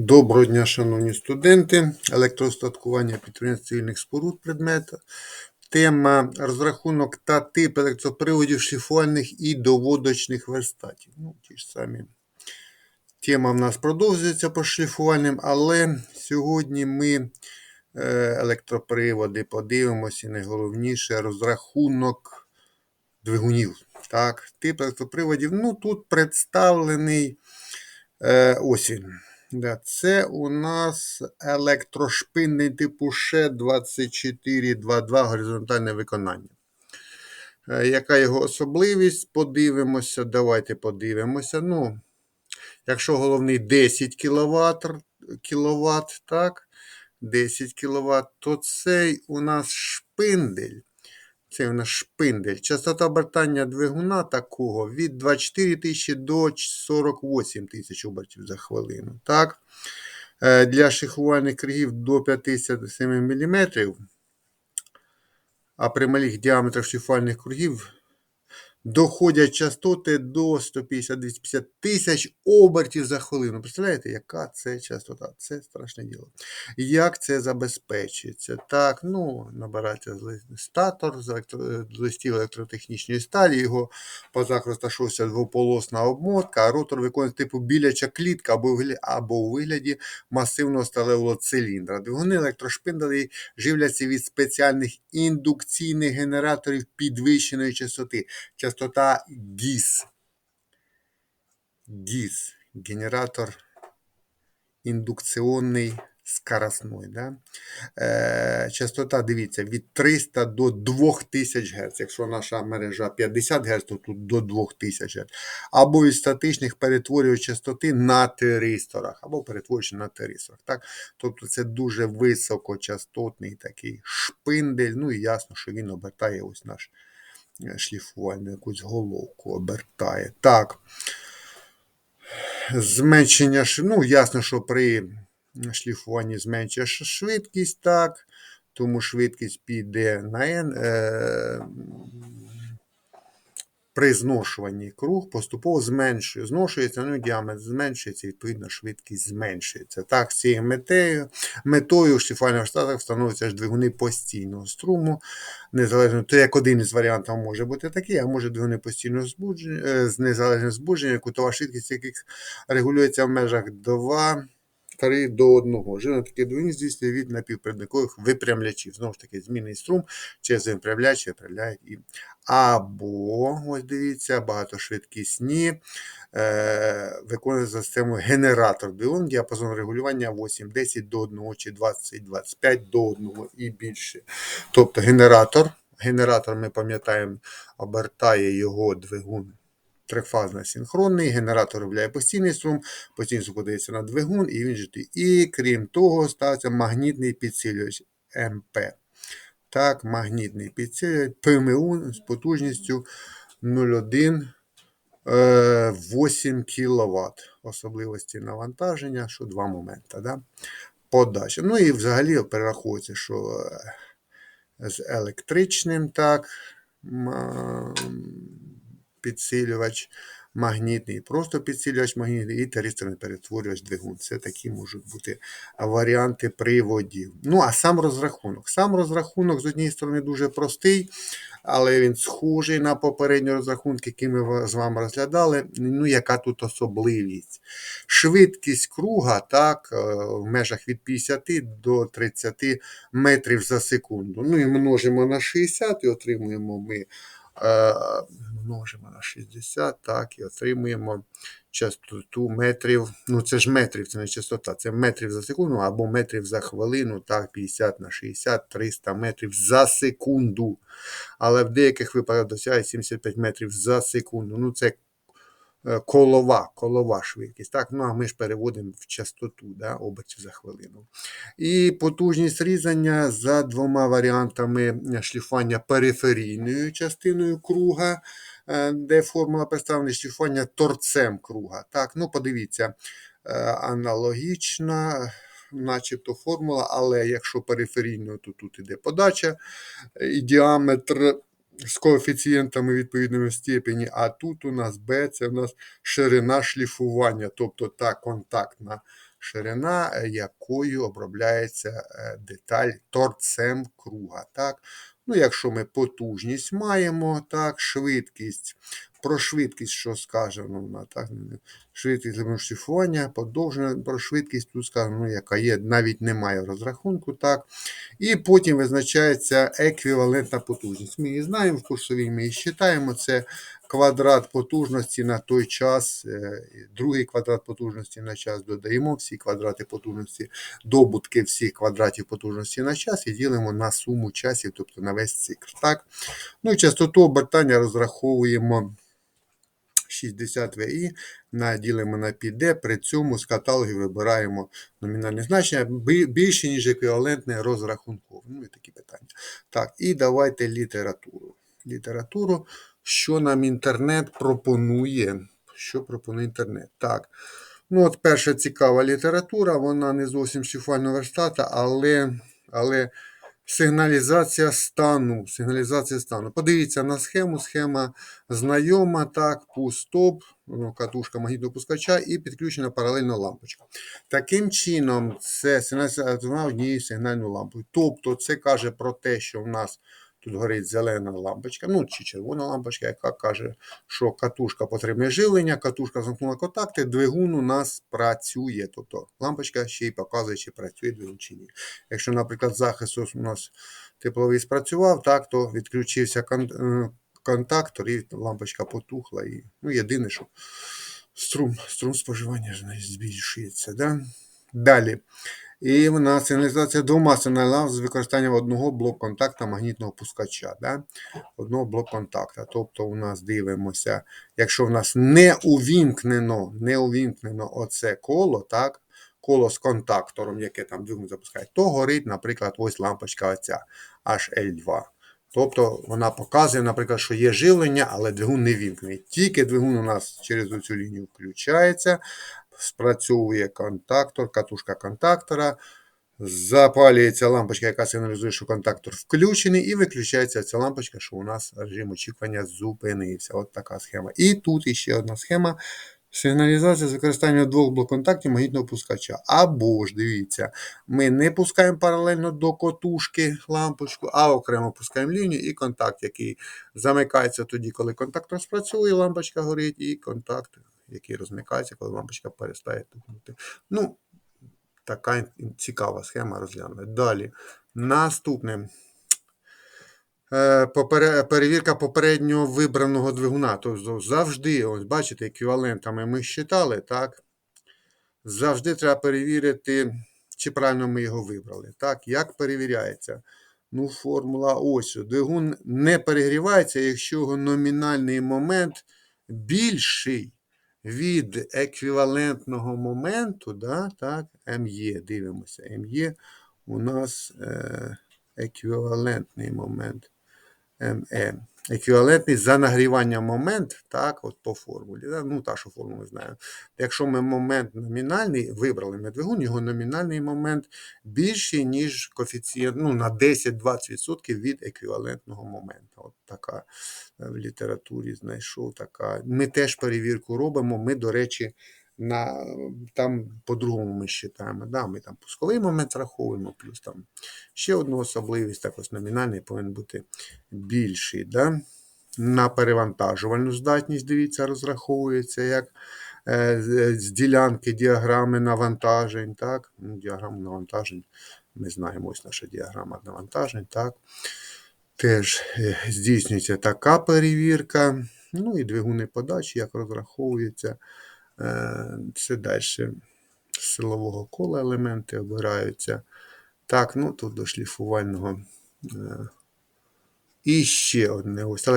Доброго дня, шановні студенти. Електроостаткування підприємств цивільних споруд предмета. Тема розрахунок та тип електроприводів шліфувальних і доводочних верстатів. Ну, ті ж самі. Тема в нас продовжується по шліфувальним, але сьогодні ми е, електроприводи подивимося і найголовніше розрахунок двигунів. Так, Тип електроприводів. Ну, тут представлений е, ось. Це у нас електрошпинний типу ШЕ 2422 горизонтальне виконання. Е, Яка його особливість? Подивимося. Давайте подивимося. Ну, Якщо головний 10 кВт, кВт так, 10 кВт, то цей у нас шпиндель. Це у нас шпиндель. Частота обертання двигуна такого від 24 тисячі до 48 тисяч обертів за хвилину. Так? Е, Для шихувальних кругів до 57 мм, а при малих діаметрах шифувальних кругів доходять частоти до 150-250 тисяч обертів за хвилину. Представляєте, яка це частота? Це страшне діло. Як це забезпечується? Так, ну, набирається статор з, електро... листів електротехнічної сталі, його по захисту розташовується двополосна обмотка, а ротор виконує типу біляча клітка або, вигляді... або у вигляді масивного сталевого циліндра. Двигуни електрошпинделі живляться від спеціальних індукційних генераторів підвищеної частоти частота ГІС. ГІС. Генератор індукційний скоростной. Да? Е, Частота, дивіться, від 300 до 2000 Гц. Якщо наша мережа 50 Гц, то тут до 2000 Гц. Або із статичних перетворювач частоти на тиристорах, або перетворювач на тиристорах. Так? Тобто це дуже високочастотний такий шпиндель. Ну і ясно, що він обертає ось наш шліфувальну якусь головку обертає. Так. Зменшення, ну, ясно, що при шліфуванні зменшує швидкість, так, тому швидкість піде на N. Е, при зношуванні круг поступово зменшує, зношується, ну діаметр зменшується, відповідно, швидкість зменшується. Так, з цією метою, метою в шліфувальних штатах встановлюються ж двигуни постійного струму, незалежно, то як один із варіантів може бути такий, а може двигуни постійного збудження, з незалежним збудженням, кутова швидкість яких регулюється в межах 2. 3 до 1. Живно таке двигун здійснює від напівпровідникових випрямлячів. Знову ж таки, змінний струм через випрямляч випрямляють і. Або, ось дивіться, багатошвидкісні е, виконує за систему генератор двигун, діапазон регулювання 8, 10 до 1 чи 20, 25 до 1 і більше. Тобто генератор, генератор, ми пам'ятаємо, обертає його двигун трифазно синхронний, генератор виробляє постійний струм, постійний струм подається на двигун, і він же І крім того, ставиться магнітний підсилювач МП. Так, магнітний підсилювач ПМУ з потужністю 0,1 8 кВт. Особливості навантаження, що два моменти. Да? Подача. Ну і взагалі перераховується, що з електричним так підсилювач магнітний, просто підсилювач магнітний і таристорний перетворювач двигун. Це такі можуть бути варіанти приводів. Ну, а сам розрахунок. Сам розрахунок, з однієї сторони, дуже простий, але він схожий на попередні розрахунки, які ми з вами розглядали. Ну, яка тут особливість? Швидкість круга так, е, в межах від 50 до 30 метрів за секунду. Ну і множимо на 60 і отримуємо ми. Е, множимо на 60, так, і отримуємо частоту метрів. Ну, це ж метрів, це не частота, це метрів за секунду або метрів за хвилину, так, 50 на 60, 300 метрів за секунду. Але в деяких випадках досягає 75 метрів за секунду. Ну, це колова колова швидкість. Так? Ну, а Ми ж переводимо в частоту да, обертів за хвилину. І потужність різання за двома варіантами шліфування периферійною частиною круга, е, де формула представлена шліфування торцем круга. Так, ну Подивіться, е, аналогічна. Начебто формула, але якщо периферійною, то тут іде подача і діаметр з коефіцієнтами відповідної степені, а тут у нас B це в нас ширина шліфування, тобто та контактна ширина е, якою обробляється е, деталь торцем круга. Так? Ну, Якщо ми потужність маємо, так, швидкість. Про швидкість, що ну, так, швидкість шліфування, подовжена про швидкість, тут сказано, ну, яка є, навіть немає розрахунку. так. І потім визначається еквівалентна потужність. Ми її знаємо в курсовій, ми її считаємо. Це квадрат потужності на той час, е, другий квадрат потужності на час додаємо всі квадрати потужності, добутки всіх квадратів потужності на час і ділимо на суму часів, тобто на весь цикл. Так? Ну і частоту обертання розраховуємо 60 ВІ, наділимо на піде, при цьому з каталогів вибираємо номінальне значення більше, ніж еквівалентне розрахункове. Ну і такі питання. Так, і давайте літературу. Літературу, що нам інтернет пропонує. Що пропонує інтернет? Так. Ну, от перша цікава література, вона не зовсім шліфувального верстата, але, але сигналізація стану. Сигналізація стану. Подивіться на схему. Схема знайома, так, пустоп, ну, катушка магнітопускача і підключена паралельно лампочка. Таким чином, це сигналізація однією сигнальною лампою. Тобто, це каже про те, що в нас тут горить зелена лампочка, ну чи червона лампочка, яка каже, що катушка потребує живлення, катушка замкнула контакти, двигун у нас працює. Тобто лампочка ще й показує, чи працює двигун чи ні. Якщо, наприклад, захист у нас тепловий спрацював, так, то відключився е, контактор і лампочка потухла. І, ну, єдине, що струм, струм споживання збільшується. Да? Далі. І в нас сигналізація двома сигналами з використанням одного блок-контакта магнітного пускача. Да? Одного блок-контакта. Тобто у нас дивимося, якщо в нас не увімкнено, не увімкнено оце коло, так? коло з контактором, яке там двигун запускає, то горить, наприклад, ось лампочка оця HL2. Тобто вона показує, наприклад, що є живлення, але двигун не вімкнений. Тільки двигун у нас через цю лінію включається, спрацьовує контактор, катушка контактора, запалюється лампочка, яка сигналізує, що контактор включений, і виключається ця лампочка, що у нас режим очікування зупинився. От така схема. І тут іще одна схема. Сигналізація з використанням двох блок-контактів магнітного пускача. Або ж, дивіться, ми не пускаємо паралельно до котушки лампочку, а окремо пускаємо лінію і контакт, який замикається тоді, коли контактор спрацює, лампочка горить, і контакт, який розмикається, коли лампочка перестає тухнути. Ну, така цікава схема розглянути. Далі. Наступне. Е, Перевірка попереднього вибраного двигуна. Тобто завжди, ось бачите, еквівалентами ми считали, так? Завжди треба перевірити, чи правильно ми його вибрали. Так, як перевіряється? Ну, формула ось. Двигун не перегрівається, якщо його номінальний момент більший від еквівалентного моменту, да, так, МЄ, дивимося, МЄ у нас е, еквівалентний момент. МЕ. Еквівалентний за нагрівання момент, так, от по формулі. Ну, та, що формулу знаємо. Якщо ми момент номінальний, вибрали ми двигун, його номінальний момент більший, ніж коефіцієнт ну, на 10-20% від еквівалентного моменту. От така е, в літературі знайшов така. Ми теж перевірку робимо. Ми, до речі, на, там по-другому ми считаємо. Да, ми там пусковий момент раховуємо, плюс там ще одну особливість, також номінальний повинен бути більший. Да? На перевантажувальну здатність, дивіться, розраховується як е, з- з ділянки діаграми навантажень. Так? Ну, діаграму навантажень. Ми знаємо, ось наша діаграма навантажень. Так? Теж е, здійснюється така перевірка. Ну і двигуни подачі, як розраховується. Е, Це далі силового кола елементи обираються. Так, ну тут до шліфувального. е, І ще одне ось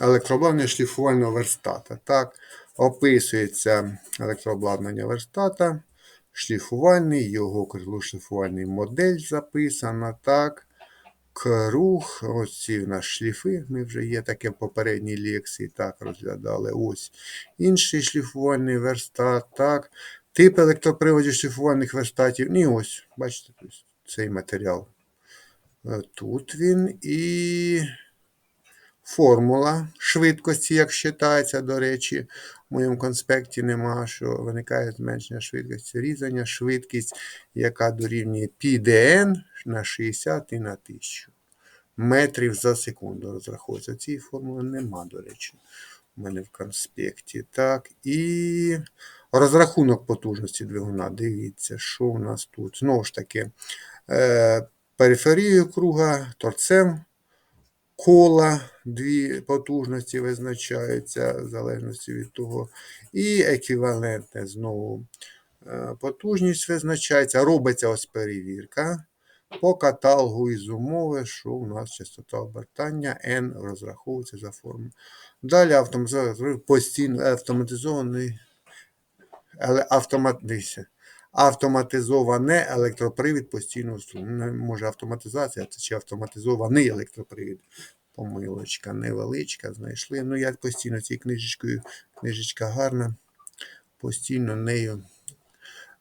електрообладнання шліфувального верстата. Так, описується електрообладнання верстата, шліфувальний, його крилошліфувальний модель записана. Так. Круг, ось ці в нас шліфи, ми вже є таке в попередній лекції, так розглядали. Ось інший шліфувальний верстат, так. Тип електроприводів шліфувальних верстатів. І ось, бачите, цей матеріал. Е, Тут він і формула швидкості, як вважається, до речі, в моєму конспекті нема, що виникає зменшення швидкості різання, швидкість, яка дорівнює PDN на 60 і на 1000 метрів за секунду розраховується. Цієї формули нема, до речі, у мене в конспекті. Так, і розрахунок потужності двигуна. Дивіться, що у нас тут. Знову ж таки, е, периферією круга, торцем кола, дві потужності визначаються в залежності від того. І еквівалентне знову е, потужність визначається. Робиться ось перевірка по каталогу із умови, що у нас частота обертання N розраховується за формою. Далі автоматизований постійно автоматизований але автомат, автоматизоване електропривід постійного струму. Може автоматизація, це чи автоматизований електропривід. Помилочка невеличка, знайшли. Ну, я постійно цією книжечкою, книжечка гарна, постійно нею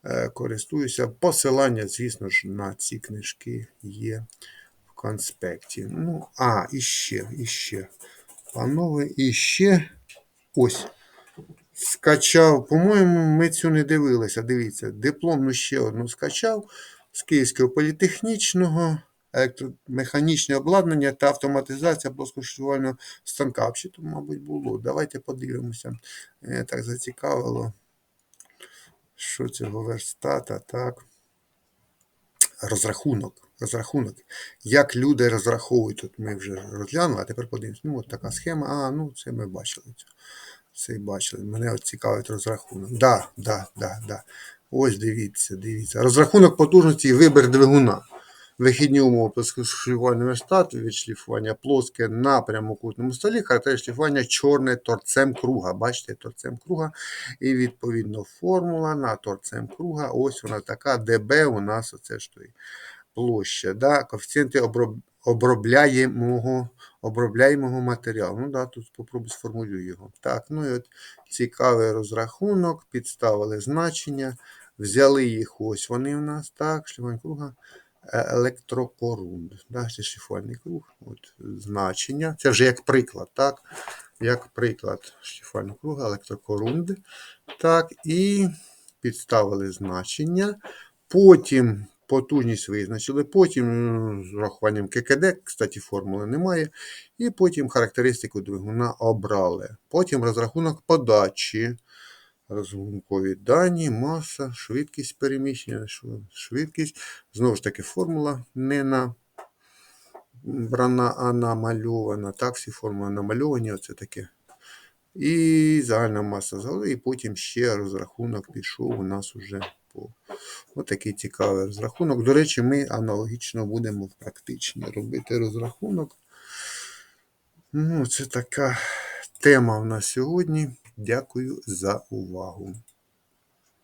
е, користуюся. Посилання, звісно ж, на ці книжки є в конспекті. Ну, а, і ще, і ще. Панове, і ще ось. Скачав, по-моєму, ми цю не дивилися. Дивіться, дипломну ще одну скачав з Київського політехнічного, електромеханічне обладнання та автоматизація плоскошивального станка. Взагалі, то, мабуть, було. Давайте подивимося. Мене так зацікавило. Що цього верстата, так. Розрахунок. Розрахунок. Як люди розраховують, тут ми вже розглянули, а тепер подивимося. Ну, от така схема. А, ну це ми бачили. Це бачили. Мене от цікавить розрахунок. Да, да, да, да. Ось дивіться, дивіться. Розрахунок потужності і вибір двигуна. Вихідні умови плоскошліфувального верстату, відшліфування плоске на прямокутному столі, характер шліфування чорне торцем круга. Бачите, торцем круга. І відповідно формула на торцем круга. Ось вона така, ДБ у нас оце ж той площа. Да? Коефіцієнти оброб... обробляємого, обробляємого матеріалу. Ну да, тут спробую сформулюю його. Так, ну і от цікавий розрахунок, підставили значення, взяли їх, ось вони у нас, так, шліфування круга. Е, Електрокорунд. Да, це шліфувальний круг. От, значення. Це вже як приклад, так? Як приклад шліфувального круга, електрокорунд. Так, і підставили значення. Потім потужність визначили, потім з урахуванням ККД, кстати, формули немає. І потім характеристику двигуна обрали. Потім розрахунок подачі. Розрахункові дані, маса, швидкість переміщення, швидкість. Знову ж таки, формула не на брана, а намальована. Так, всі формули намальовані. Оце таке. І загальна маса зали, і потім ще розрахунок пішов у нас уже по отакий цікавий розрахунок. До речі, ми аналогічно будемо в практичній робити розрахунок. Ну, це така тема в нас сьогодні. Дякую за увагу.